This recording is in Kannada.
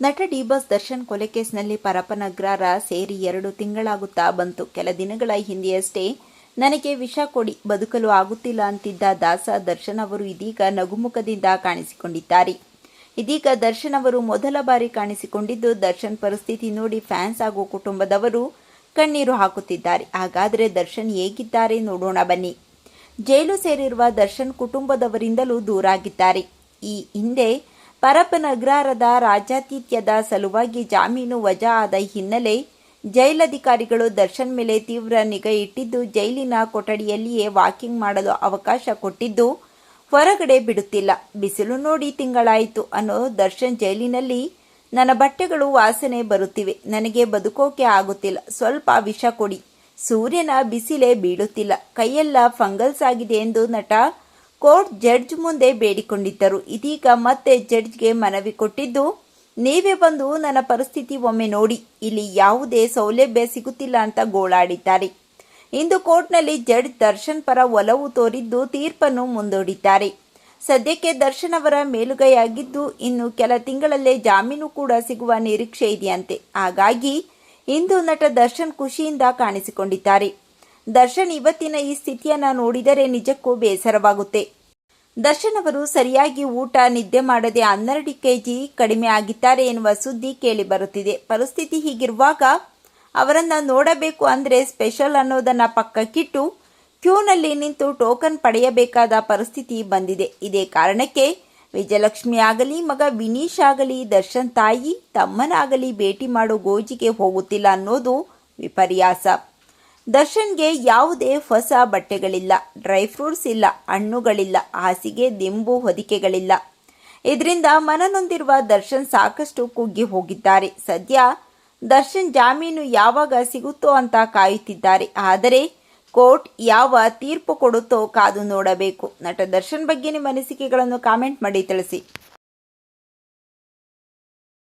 ನಟ ಡಿಬಾಸ್ ದರ್ಶನ್ ಕೊಲೆ ಕೇಸ್ನಲ್ಲಿ ಪರಪನಗ್ರಾರ ಸೇರಿ ಎರಡು ತಿಂಗಳಾಗುತ್ತಾ ಬಂತು. ಕೆಲ ದಿನಗಳ ಹಿಂದೆಯಷ್ಟೇ ನನಗೆ ವಿಷ ಕೊಡಿ, ಬದುಕಲು ಆಗುತ್ತಿಲ್ಲ ಅಂತಿದ್ದ ದಾಸ ದರ್ಶನ್ ಅವರು ಇದೀಗ ನಗುಮುಖದಿಂದ ಕಾಣಿಸಿಕೊಂಡಿದ್ದಾರೆ. ಇದೀಗ ದರ್ಶನ್ ಅವರು ಮೊದಲ ಬಾರಿ ಕಾಣಿಸಿಕೊಂಡಿದ್ದು, ದರ್ಶನ್ ಪರಿಸ್ಥಿತಿ ನೋಡಿ ಫ್ಯಾನ್ಸ್ ಹಾಗೂ ಕುಟುಂಬದವರು ಕಣ್ಣೀರು ಹಾಕುತ್ತಿದ್ದಾರೆ. ಹಾಗಾದರೆ ದರ್ಶನ್ ಹೇಗಿದ್ದಾರೆ ನೋಡೋಣ ಬನ್ನಿ. ಜೈಲು ಸೇರಿರುವ ದರ್ಶನ್ ಕುಟುಂಬದವರಿಂದಲೂ ದೂರಾಗಿದ್ದಾರೆ. ಈ ಹಿಂದೆ ಪರಪನಗ್ರಾರದ ರಾಜ್ಯಾತಿಥ್ಯದ ಸಲುವಾಗಿ ಜಾಮೀನು ವಜಾ ಆದ ಹಿನ್ನೆಲೆ ಜೈಲಧಿಕಾರಿಗಳು ದರ್ಶನ್ ಮೇಲೆ ತೀವ್ರ ನಿಗಾ ಇಟ್ಟಿದ್ದು, ಜೈಲಿನ ಕೊಠಡಿಯಲ್ಲಿಯೇ ವಾಕಿಂಗ್ ಮಾಡಲು ಅವಕಾಶ ಕೊಟ್ಟಿದ್ದು ಹೊರಗಡೆ ಬಿಡುತ್ತಿಲ್ಲ. ಬಿಸಿಲು ನೋಡಿ ತಿಂಗಳಾಯಿತು ಅನ್ನೋ ದರ್ಶನ್ ಜೈಲಿನಲ್ಲಿ, ನನ್ನ ಬಟ್ಟೆಗಳು ವಾಸನೆ ಬರುತ್ತಿವೆ. ನನಗೆ ಬದುಕೋಕೆ ಆಗುತ್ತಿಲ್ಲ. ಸ್ವಲ್ಪ ವಿಷ ಕೊಡಿ. ಸೂರ್ಯನ ಬಿಸಿಲೇ ಬೀಳುತ್ತಿಲ್ಲ. ಕೈಯೆಲ್ಲ ಫಂಗಲ್ಸ್ ಆಗಿದೆ ಎಂದು ನಟ ಕೋರ್ಟ್ ಜಡ್ಜ್ ಮುಂದೆ ಬೇಡಿಕೊಂಡಿದ್ದರು. ಇದೀಗ ಮತ್ತೆ ಜಡ್ಜ್ಗೆ ಮನವಿ ಕೊಟ್ಟಿದ್ದು, ನೀವೇ ಬಂದು ನನ್ನ ಪರಿಸ್ಥಿತಿ ಒಮ್ಮೆ ನೋಡಿ. ಇಲ್ಲಿ ಯಾವುದೇ ಸೌಲಭ್ಯ ಸಿಗುತ್ತಿಲ್ಲ ಅಂತ ಗೋಳಾಡಿದ್ದಾರೆ. ಇಂದು ಕೋರ್ಟ್ನಲ್ಲಿ ಜಡ್ಜ್ ದರ್ಶನ್ ಪರ ಒಲವು ತೋರಿದ್ದು ತೀರ್ಪನ್ನು ಮುಂದೂಡಿದ್ದಾರೆ. ಸದ್ಯಕ್ಕೆ ದರ್ಶನ್ ಅವರ ಮೇಲುಗೈಯಾಗಿದ್ದು, ಇನ್ನು ಕೆಲ ತಿಂಗಳಲ್ಲೇ ಜಾಮೀನು ಕೂಡ ಸಿಗುವ ನಿರೀಕ್ಷೆ ಇದೆಯಂತೆ. ಹಾಗಾಗಿ ಇಂದು ನಟ ದರ್ಶನ್ ಖುಷಿಯಿಂದ ಕಾಣಿಸಿಕೊಂಡಿದ್ದಾರೆ. ದರ್ಶನ್ ಇವತ್ತಿನ ಈ ಸ್ಥಿತಿಯನ್ನ ನೋಡಿದರೆ ನಿಜಕ್ಕೂ ಬೇಸರವಾಗುತ್ತೆ. ದರ್ಶನ್ ಅವರು ಸರಿಯಾಗಿ ಊಟ, ನಿದ್ದೆ ಮಾಡದೆ ಹನ್ನೆರಡು ಕೆಜಿ ಕಡಿಮೆ ಆಗಿದ್ದಾರೆ ಎನ್ನುವ ಸುದ್ದಿ ಕೇಳಿ ಬರುತ್ತಿದೆ. ಪರಿಸ್ಥಿತಿ ಹೀಗಿರುವಾಗ ಅವರನ್ನ ನೋಡಬೇಕು ಅಂದ್ರೆ ಸ್ಪೆಷಲ್ ಅನ್ನೋದನ್ನ ಪಕ್ಕಕ್ಕಿಟ್ಟು ಕ್ಯೂನಲ್ಲಿ ನಿಂತು ಟೋಕನ್ ಪಡೆಯಬೇಕಾದ ಪರಿಸ್ಥಿತಿ ಬಂದಿದೆ. ಇದೇ ಕಾರಣಕ್ಕೆ ವಿಜಯಲಕ್ಷ್ಮಿ ಆಗಲಿ, ಮಗ ವಿನೀಶ್ ಆಗಲಿ, ದರ್ಶನ್ ತಾಯಿ ತಮ್ಮನಾಗಲಿ ಭೇಟಿ ಮಾಡೋ ಗೋಜಿಗೆ ಹೋಗುತ್ತಿಲ್ಲ ಅನ್ನೋದು ವಿಪರ್ಯಾಸ. ದರ್ಶನ್ಗೆ ಯಾವುದೇ ಹೊಸ ಬಟ್ಟೆಗಳಿಲ್ಲ, ಡ್ರೈ ಫ್ರೂಟ್ಸ್ ಇಲ್ಲ, ಹಣ್ಣುಗಳಿಲ್ಲ, ಹಾಸಿಗೆ, ದಿಂಬು, ಹೊದಿಕೆಗಳಿಲ್ಲ. ಇದರಿಂದ ಮನನೊಂದಿರುವ ದರ್ಶನ್ ಸಾಕಷ್ಟು ಕುಗ್ಗಿ ಹೋಗಿದ್ದಾರೆ. ಸದ್ಯ ದರ್ಶನ್ ಜಾಮೀನು ಯಾವಾಗ ಸಿಗುತ್ತೋ ಅಂತ ಕಾಯುತ್ತಿದ್ದಾರೆ. ಆದರೆ ಕೋರ್ಟ್ ಯಾವ ತೀರ್ಪು ಕೊಡುತ್ತೋ ಕಾದು ನೋಡಬೇಕು. ನಟ ದರ್ಶನ್ ಬಗ್ಗೆ ನಿಮ್ಮ ಅನಿಸಿಕೆಗಳನ್ನು ಕಾಮೆಂಟ್ ಮಾಡಿ ತಿಳಿಸಿ.